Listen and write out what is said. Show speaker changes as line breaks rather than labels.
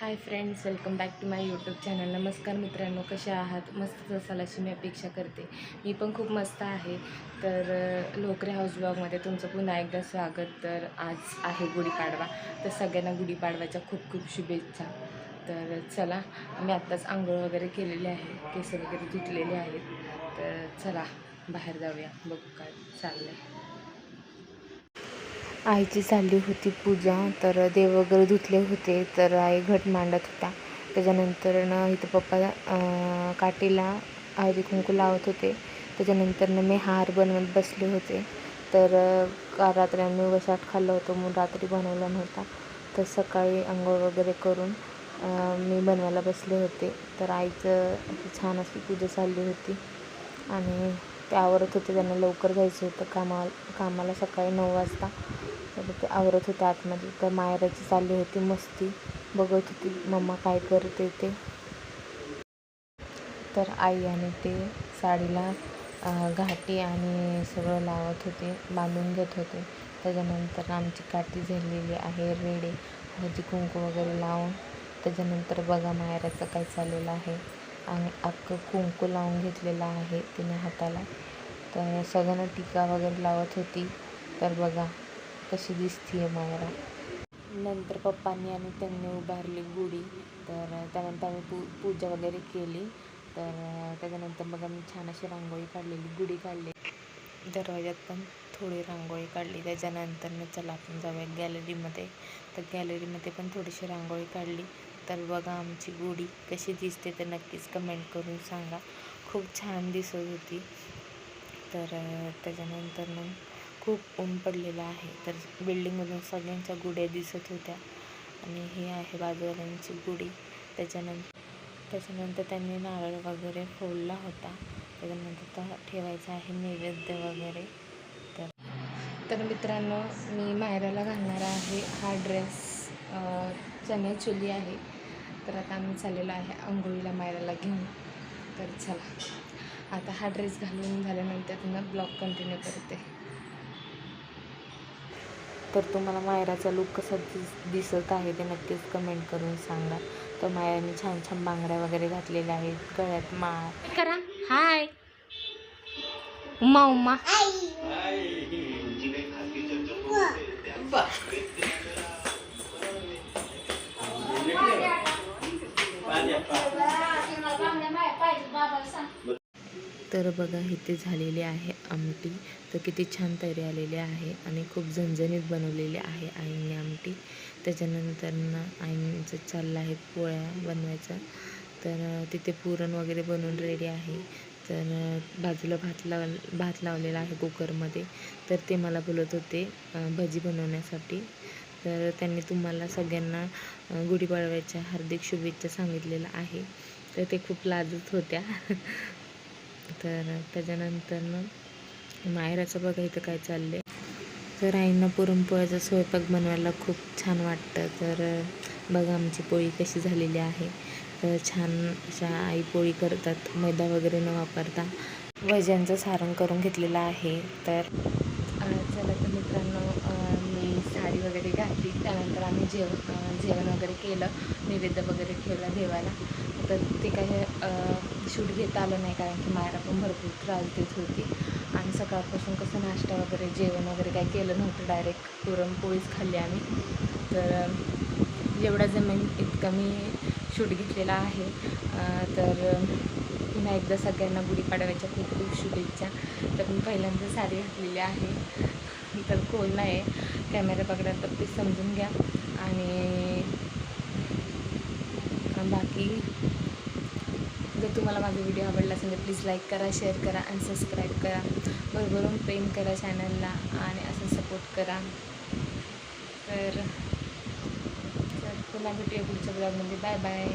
Hi friends welcome back to my YouTube channel. नमस्कार मित्रांनो कसे आहात? मस्तच असाल अशी मी अपेक्षा करते. मी पण खूप मस्त आहे. तर लोकरे हाऊस ब्लॉगमध्ये तुमचं पुन्हा एकदा स्वागत. तर आज आहे गुढीपाडवा. तर सगळ्यांना गुढीपाडव्याच्या खूप खूप शुभेच्छा. तर चला मी आत्ताच आंघोळ वगैरे केलेली आहे. केस वगैरे धुतलेले आहेत. तर चला बाहेर जाऊया. बघू काय चाललं आहे आईची चालली होती पूजा तर देव वगैरे धुतले होते तर आई घट मांडत होता. त्याच्यानंतर न इथं पप्पा काठीला हळदी कुंकू लावत होते. त्याच्यानंतर न मी हार बनवत बसले होते. तर रात्री आम्ही वशाट खाल्लं होतं मग रात्री बनवला नव्हता. तर सकाळी आंघोळ वगैरे करून मी बनवायला बसले होते. तर आईचं छान अशी पूजा चालली होती. आणि ते आवरत होते त्यांना लवकर जायचं होतं कामा कामाला सकाळी नऊ वाजता. तर आवरत होते आतमध्ये. तर मायराची चालली होती मस्ती. बघत होती मम्मा काय करते ते? तर आई आणि ते साडीला घाटी आणि सगळं लावत होते बांधून घेत होते. त्याच्यानंतर आमची काठी झालेली आहे रेडे. हळदी कुंकू वगैरे लावून. त्याच्यानंतर बघा मायराचं काय चाललेलं आहे. आणि अख्खं कुंकू लावून घेतलेलं आहे तिने हाताला. तर सगळ्यांना टीका वगैरे लावत होती. तर बघा कशी दिसती आहे मायरा नंतर पप्पांनी आणि त्यांनी उभारली गुढी. तर त्यानंतर आम्ही पू पूजा वगैरे केली. तर त्याच्यानंतर मग आम्ही छान अशी रांगोळी काढलेली गुढी काढली. दरवाज्यात पण थोडी रांगोळी काढली. त्याच्यानंतर चला आपण जाऊया गॅलरीमध्ये. तर गॅलरीमध्ये पण थोडीशी रांगोळी काढली. तर बघा आमची गुढी कशी दिसते तर नक्कीच कमेंट करून सांगा. खूप छान दिसत होती. तर त्याच्यानंतर मग खूप ऊन पडलेलं आहे. तर बिल्डिंगमधून सगळ्यांच्या गुढ्या दिसत होत्या. आणि हे आहे बाजूवाल्यांची गुढी. त्याच्यानंतर त्याच्यानंतर त्यांनी नारळ वगैरे फोडला होता. त्याच्यानंतर तो ठेवायचा आहे नैवेद्य वगैरे. तर तर मित्रांनो मी मायराला घालणार आहे हा ड्रेस. चण्याचुली आहे. तर आता आम्ही चाललेलो आहे आंघोळीला मायराला घेऊन. तर चला. आता हा ड्रेस घालून झाल्यानंतर पुन्हा ब्लॉग कंटिन्यू करते. तर तुम्हाला मायराचा लुक कसा दिस दिसत आहे ते नक्कीच कमेंट करून सांगा. तर मायराने छान छान बांगड्या वगैरे घातलेल्या आहेत. गळ्यात माळ. करा. हाय. उमा उमा तर बघा इथे झालेली आहे आमटी. तर किती छान तयारी आलेली आहे आणि खूप झणझणीत बनवलेली आहे आईने आमटी. त्याच्यानंतर ना आईचं चाललं आहे पोळ्या बनवायचा. तर तिथे पुरण वगैरे बनवून रेडी आहे. तर बाजूला भात लाव भात लावलेला आहे कुकरमध्ये. तर ते मला बोलत होते भजी बनवण्यासाठी. तर त्यांनी तुम्हाला सगळ्यांना गुढीपाडव्याच्या हार्दिक शुभेच्छा सांगितलेल्या आहे. तर ते खूप लाजत होत्या. तर त्याच्यानंतर मग माहेराचं बघा इथं काय चाललंय. तर आईंना पुरणपोळ्याचा स्वयंपाक बनवायला खूप छान वाटतं. तर बघा आमची पोळी कशी झालेली आहे. तर छान अशा आई पोळी करतात. मैदा वगैरे न वापरता वजनचं सारण करून घेतलेलं आहे. तर चला तर मित्रांनो वगैरे घातली. त्यानंतर आम्ही जेवण जेवण वगैरे केलं. नैवेद्य वगैरे ठेवला देवाला. तर ते काही शूट घेता आलं नाही कारण की मायरा पण भरपूर त्रास देत होती. आणि सकाळपासून कसं नाश्ता वगैरे जेवण वगैरे काही केलं नव्हतं डायरेक्ट पुरणपोळीच खाल्ली आम्ही. तर एवढा जमीन इतकं मी शूट घेतलेला आहे. तर पुन्हा एकदा सगळ्यांना गुढीपाडव्याच्या खूप खूप शुभेच्छा. तर मी पहिल्यांदा साडी घातलेली आहे. तर कोण नाही कॅमेरा पकडा तर ते समजून घ्या. आणि बाकी जर तुम्हाला माझा व्हिडिओ आवडला असेल तर प्लीज लाईक करा शेअर करा आणि सबस्क्राईब करा. भरभरून प्रेम करा चॅनलला आणि असं सपोर्ट करा. तर तर पुन्हा भेटूया पुढच्या ब्लॉगमध्ये. Bye bye.